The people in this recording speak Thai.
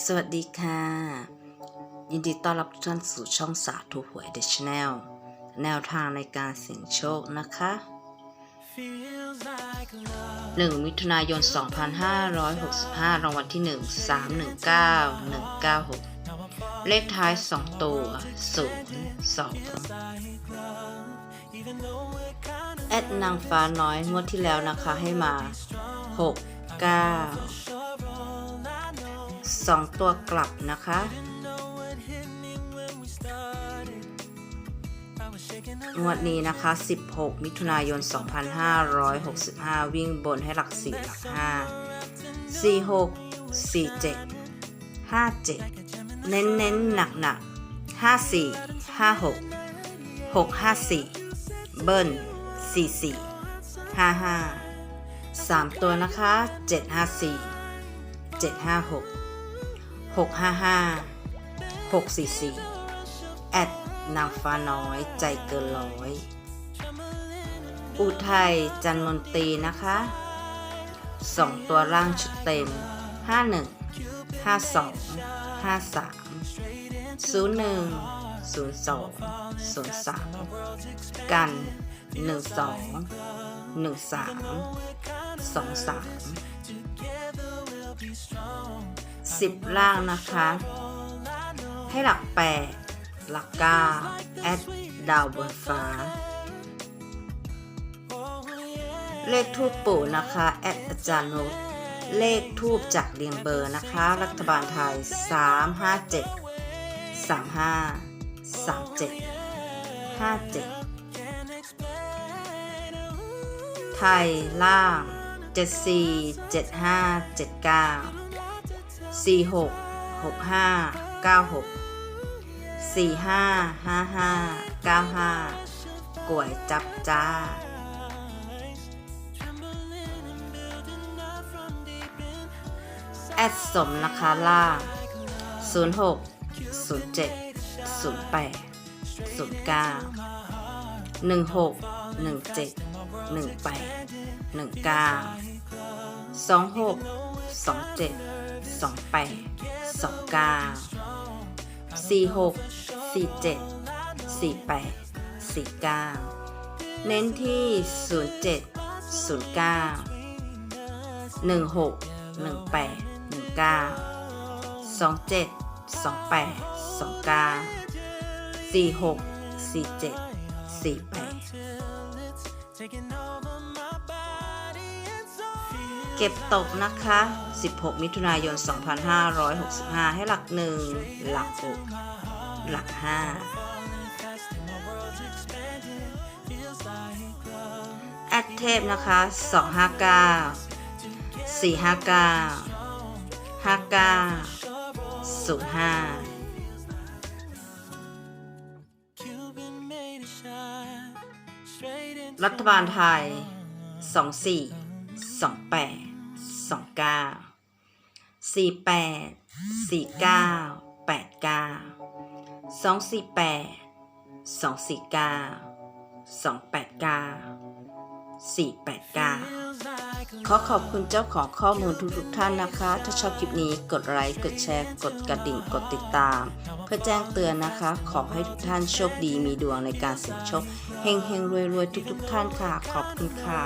สวัสดีค่ะ ยินดีต้อนรับทุกท่านสู่ช่องสาธุหวยเดชแนลแนวทางในการเสี่ยงโชคนะคะ 1 มิถุนายน 2565 รางวัลที่ 1 319 196 เลขท้าย 2 ตัว 0 2 แอดนางฟ้าน้อยงวดที่แล้วนะคะให้มา 6 9 สองตัวกลับนะคะ งวดนี้นะคะ 16 มิถุนายน 2565 วิ่งบนให้หลัก 4 หลัก 5 46 47 57 เน้นเน้นหนักหนัก54 56 654 เบิ้ล44 55 3 ตัวนะคะ 754 756 655 644แอดนางฟ้าน้อยใจเกินร้อย อุทัยจันมนตีนะคะสองตัวร่างชุดเต็ม 51 52 53 01 02 03 กัน 12 13 23 สิบล่างนะคะ ให้หลักแปดหลักเก้าแอดดาวบนฟ้า เลขทูปปู่นะคะ แอดอาจารย์นุชเลขทูปจากเรียงเบอร์นะคะ รัฐบาลไทย 357 35 37 57 ไทยล่าง 74 75 79 สี่หกหกห้าเก้าหกสี่ห้าห้าห้าเก้าห้ากวยจับจ้าแอดสมนะคะล่าง06 07 08 09 16 17 18 19 26 27 28 29 46 47 48 49 เน้นที่ 07 09 16 18 19 27 28 29 46 47 48 เก็บตกนะคะ 16 มิถุนายน 2565 ให้หลัก 1 หลัก 6 หลัก 5 แอดเทพนะคะ 259 459 59 05รัฐบาลไทย 24 28 29 48 49 89 248 249 289 489 ขอขอบคุณเจ้าของข้อมูลทุกๆท่านนะคะ ถ้าชอบคลิปนี้กดไลค์ กดแชร์ กดกระดิ่ง กดติดตาม เพื่อแจ้งเตือนนะคะ ขอให้ทุกท่านโชคดีมีดวงในการเสี่ยงโชค เฮงเฮงรวยรวยทุกๆท่านค่ะ ขอบคุณค่ะ